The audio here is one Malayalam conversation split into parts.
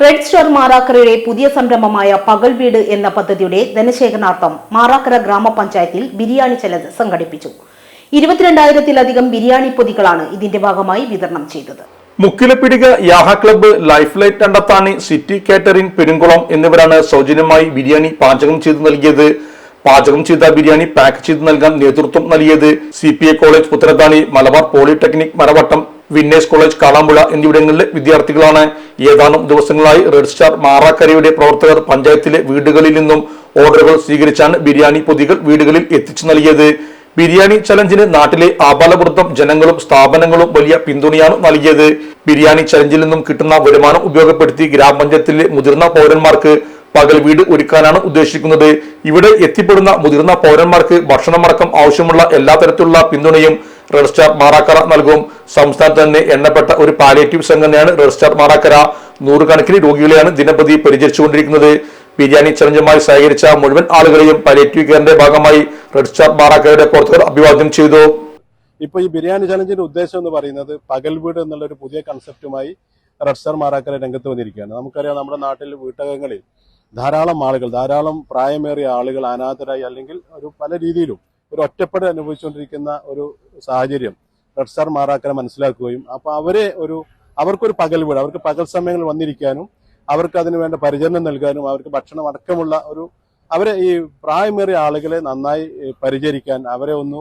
റെഡ് സ്റ്റാർ മാറാക്കരയുടെ പുതിയ സംരംഭമായ പകൽ വീട് എന്ന പദ്ധതിയുടെ ധനശേഖരണാർത്ഥം മാറാക്കര ഗ്രാമപഞ്ചായത്തിൽ ബിരിയാണി ചലഞ്ച് സംഘടിപ്പിച്ചു. ഇരുപത്തിരണ്ടായിരത്തിലധികം ബിരിയാണി പൊതികളാണ് ഇതിന്റെ ഭാഗമായി വിതരണം ചെയ്തത്. മുക്കിലപ്പിടിക yeah club life light Andathani city catering Perumkulam എന്നിവരാണ് സൗജന്യമായി ബിരിയാണി പാചകം ചെയ്തു നൽകിയത്. പാചകം ചെയ്ത ബിരിയാണി പാക്ക് ചെയ്ത് നൽകാൻ നേതൃത്വം നൽകിയത് C P A college Puthanathani Malabar polytechnic Maravattam winners college Kalampuzha എന്നിവിടങ്ങളിലെ വിദ്യാർത്ഥികളാണ്. ഏതാനും ദിവസങ്ങളായി റെഡ് സ്റ്റാർ മാറാക്കരയുടെ പ്രവർത്തകർ പഞ്ചായത്തിലെ വീടുകളിൽ നിന്നും ഓർഡറുകൾ സ്വീകരിച്ചാണ് ബിരിയാണി പൊതികൾ വീടുകളിൽ എത്തിച്ചു നൽകിയത്. ബിരിയാണി ചലഞ്ചിന് നാട്ടിലെ ആബാലവൃദ്ധം ജനങ്ങളും സ്ഥാപനങ്ങളും വലിയ പിന്തുണയാണ് നൽകിയത്. ബിരിയാണി ചലഞ്ചിൽ നിന്നും കിട്ടുന്ന വരുമാനം ഉപയോഗപ്പെടുത്തി ഗ്രാമപഞ്ചായത്തിലെ മുതിർന്ന പൗരന്മാർക്ക് പകൽ വീട് ഒരുക്കാനാണ് ഉദ്ദേശിക്കുന്നത്. ഇവിടെ എത്തിപ്പെടുന്ന മുതിർന്ന പൗരന്മാർക്ക് ഭക്ഷണമടക്കം ആവശ്യമുള്ള എല്ലാ തരത്തിലുള്ള പിന്തുണയും റെഡ് സ്റ്റാർ മാറാക്കര നൽകും. സംസ്ഥാനത്ത് തന്നെ എണ്ണപ്പെട്ട ഒരു പാലിയേറ്റീവ് സംഘടനയാണ് റെഡ് സ്റ്റാർ മാറാക്കര. നൂറുകണക്കിന് രോഗികളെയാണ് ദിനപ്രതി പരിചരിച്ചുകൊണ്ടിരിക്കുന്നത്. ബിരിയാണി ചലഞ്ചുമായി സഹകരിച്ച മുഴുവൻ ആളുകളെയും പാലിയേറ്റീവ് കെയറിന്റെ ഭാഗമായി റെഡ് സ്റ്റാർ മാറാക്കരയുടെ പ്രവർത്തകർ അഭിവാദ്യം ചെയ്തു. ഇപ്പൊ ഈ ബിരിയാണി ചലഞ്ചിന്റെ ഉദ്ദേശം എന്ന് പറയുന്നത് പകൽ വീട് എന്നുള്ള ഒരു പുതിയ കൺസെപ്റ്റുമായി റെഡ് സ്റ്റാർ മാറാക്കര രംഗത്ത് വന്നിരിക്കുകയാണ്. നമുക്കറിയാം നമ്മുടെ നാട്ടിൽ വീട്ടകങ്ങളിൽ ധാരാളം ആളുകൾ ധാരാളം പ്രായമേറിയ ആളുകൾ അനാഥരായി അല്ലെങ്കിൽ ഒരു പല രീതിയിലും ഒറ്റപ്പെടൽ അനുഭവിച്ചുകൊണ്ടിരിക്കുന്ന ഒരു സാഹചര്യം റെഡ് സ്റ്റാർ മാറാക്കനെ മനസ്സിലാക്കുകയും അപ്പൊ അവരെ ഒരു അവർക്കൊരു പകൽ വീട് അവർക്ക് പകൽ സമയങ്ങളിൽ വന്നിരിക്കാനും അവർക്ക് അതിന് വേണ്ട പരിചരണം നൽകാനും അവർക്ക് ഭക്ഷണം അടക്കമുള്ള ഒരു അവരെ ഈ പ്രായമേറിയ ആളുകളെ നന്നായി പരിചരിക്കാൻ അവരെ ഒന്ന്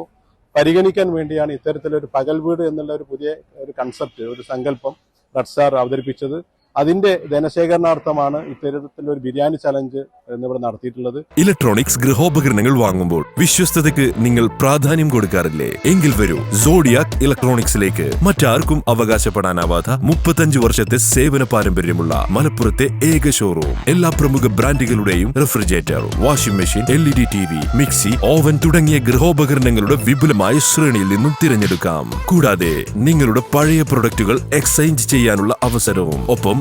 പരിഗണിക്കാൻ വേണ്ടിയാണ് ഇത്തരത്തിലൊരു പകൽ വീട് എന്നുള്ള ഒരു പുതിയ ഒരു കൺസെപ്റ്റ് ഒരു സങ്കല്പം റെഡ് സ്റ്റാർ അവതരിപ്പിച്ചത്. അതിന്റെ ധനശേഖരണാർത്ഥമാണ് ഇത്തരത്തിലൊരു ബിരിയാണി ചലഞ്ച് എന്നിവിടെ നടത്തിയിട്ടുള്ളത്. ഇലക്ട്രോണിക്സ് ഗൃഹോപകരണങ്ങൾ വാങ്ങുമ്പോൾ വിശ്വസ്തതയ്ക്ക് നിങ്ങൾ പ്രാധാന്യം കൊടുക്കാറില്ലേ? എങ്കിൽ വരൂ. സോഡിയാക് ഇലക്ട്രോണിക്സിലേക്ക് മറ്റാർക്കും അവകാശപ്പെടാനാവാത്ത മുപ്പത്തഞ്ച് വർഷത്തെ സേവന പാരമ്പര്യമുള്ള മലപ്പുറത്തെ ഏക ഷോറൂം എല്ലാ പ്രമുഖ ബ്രാൻഡുകളുടെയും refrigerator washing machine L E D T V mixie oven തുടങ്ങിയ ഗൃഹോപകരണങ്ങളുടെ വിപുലമായ ശ്രേണിയിൽ നിന്നും തിരഞ്ഞെടുക്കാം. കൂടാതെ നിങ്ങളുടെ പഴയ പ്രൊഡക്റ്റുകൾ എക്സ്ചേഞ്ച് ചെയ്യാനുള്ള അവസരവും. ഒപ്പം